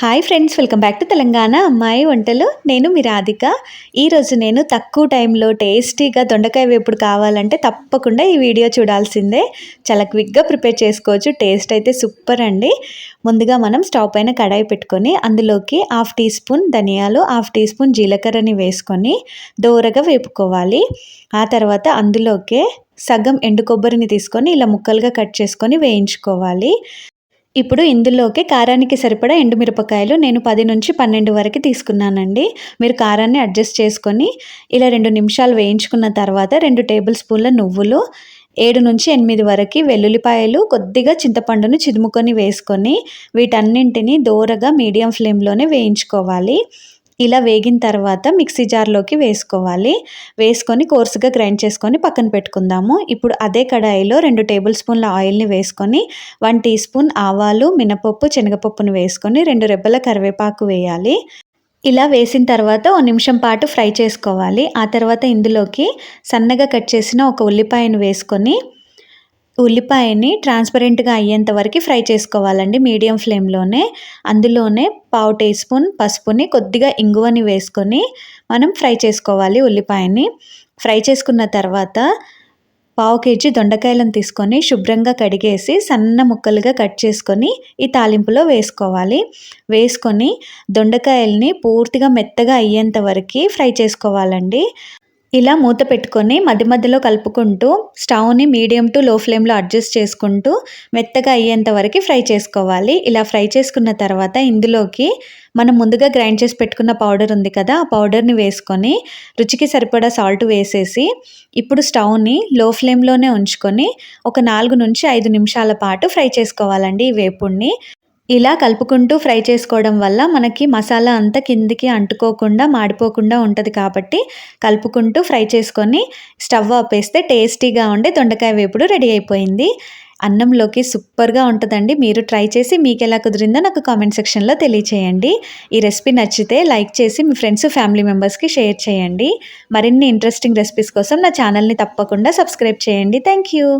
Hi friends welcome back to Telangana అమ్మాయి వంటలు నేను మీ రాధిక. ఈరోజు నేను తక్కువ టైంలో టేస్టీగా దొండకాయ వేపుడు కావాలంటే తప్పకుండా ఈ వీడియో చూడాల్సిందే. చాలా క్విక్గా ప్రిపేర్ చేసుకోవచ్చు. టేస్ట్ అయితే సూపర్ అండి. ముందుగా మనం స్టవ్ పైన కడాయి పెట్టుకొని అందులోకి హాఫ్ టీ స్పూన్ ధనియాలు హాఫ్ టీ స్పూన్ జీలకర్రని వేసుకొని దోరగా వేపుకోవాలి. ఆ తర్వాత అందులోకే సగం ఎండు కొబ్బరిని తీసుకొని ఇలా ముక్కలుగా కట్ చేసుకొని వేయించుకోవాలి. ఇప్పుడు ఇందులోకి కారానికి సరిపడా ఎండుమిరపకాయలు నేను పది నుంచి పన్నెండు వరకు తీసుకున్నానండి. మీరు కారాన్ని అడ్జస్ట్ చేసుకొని ఇలా రెండు నిమిషాలు వేయించుకున్న తర్వాత రెండు టేబుల్ స్పూన్ల నువ్వులు ఏడు నుంచి ఎనిమిది వరకు వెల్లుల్లిపాయలు కొద్దిగా చింతపండును చిదుముకొని వేసుకొని వీటన్నింటినీ దోరగా మీడియం ఫ్లేమ్లోనే వేయించుకోవాలి. ఇలా వేగిన తర్వాత మిక్సీ జార్లోకి వేసుకోవాలి. వేసుకొని కోర్సుగా గ్రైండ్ చేసుకొని పక్కన పెట్టుకుందాము. ఇప్పుడు అదే కడాయిలో రెండు టేబుల్ స్పూన్ల ఆయిల్ని వేసుకొని వన్ టీ స్పూన్ ఆవాలు మినపప్పు శనగపప్పును వేసుకొని రెండు రెబ్బల కరివేపాకు వేయాలి. ఇలా వేసిన తర్వాత ఓ నిమిషం పాటు ఫ్రై చేసుకోవాలి. ఆ తర్వాత ఇందులోకి సన్నగా కట్ చేసిన ఒక ఉల్లిపాయను వేసుకొని ఉల్లిపాయని ట్రాన్స్పరెంట్గా అయ్యేంత వరకు ఫ్రై చేసుకోవాలండి మీడియం ఫ్లేమ్లోనే. అందులోనే పావు టీ స్పూన్ పసుపుని కొద్దిగా ఇంగువని వేసుకొని మనం ఫ్రై చేసుకోవాలి ఉల్లిపాయని. ఫ్రై చేసుకున్న తర్వాత పావు కేజీ దొండకాయలను తీసుకొని శుభ్రంగా కడిగేసి సన్న ముక్కలుగా కట్ చేసుకొని ఈ తాలింపులో వేసుకోవాలి. వేసుకొని దొండకాయల్ని పూర్తిగా మెత్తగా అయ్యేంత వరకు ఫ్రై చేసుకోవాలండి. ఇలా మూత పెట్టుకొని మధ్య మధ్యలో కలుపుకుంటూ స్టవ్ని మీడియం టు లో ఫ్లేమ్లో అడ్జస్ట్ చేసుకుంటూ మెత్తగా అయ్యేంత వరకు ఫ్రై చేసుకోవాలి. ఇలా ఫ్రై చేసుకున్న తర్వాత ఇందులోకి మనం ముందుగా గ్రైండ్ చేసి పెట్టుకున్న పౌడర్ ఉంది కదా ఆ పౌడర్ని వేసుకొని రుచికి సరిపడా సాల్ట్ వేసేసి ఇప్పుడు స్టవ్ని లో ఫ్లేమ్లోనే ఉంచుకొని ఒక నాలుగు నుంచి ఐదు నిమిషాల పాటు ఫ్రై చేసుకోవాలండి ఈ వేపుడిని ఇలా కలుపుకుంటూ ఫ్రై చేసుకోవడం వల్ల మనకి మసాలా అంతా కిందికి అంటుకోకుండా మాడిపోకుండా ఉంటుంది కాబట్టి కలుపుకుంటూ ఫ్రై చేసుకొని స్టవ్ ఆపేస్తే టేస్టీగా ఉండే దొండకాయ వేపుడు రెడీ అయిపోయింది. అన్నంలోకి సూపర్గా ఉంటుందండి. మీరు ట్రై చేసి మీకు ఎలా కుదిరిందో నాకు కామెంట్ సెక్షన్లో తెలియచేయండి. ఈ రెసిపీ నచ్చితే లైక్ చేసి మీ ఫ్రెండ్స్ ఫ్యామిలీ మెంబర్స్కి షేర్ చేయండి. మరిన్ని ఇంట్రెస్టింగ్ రెసిపీస్ కోసం నా ఛానల్ని తప్పకుండా సబ్స్క్రైబ్ చేయండి. Thank you.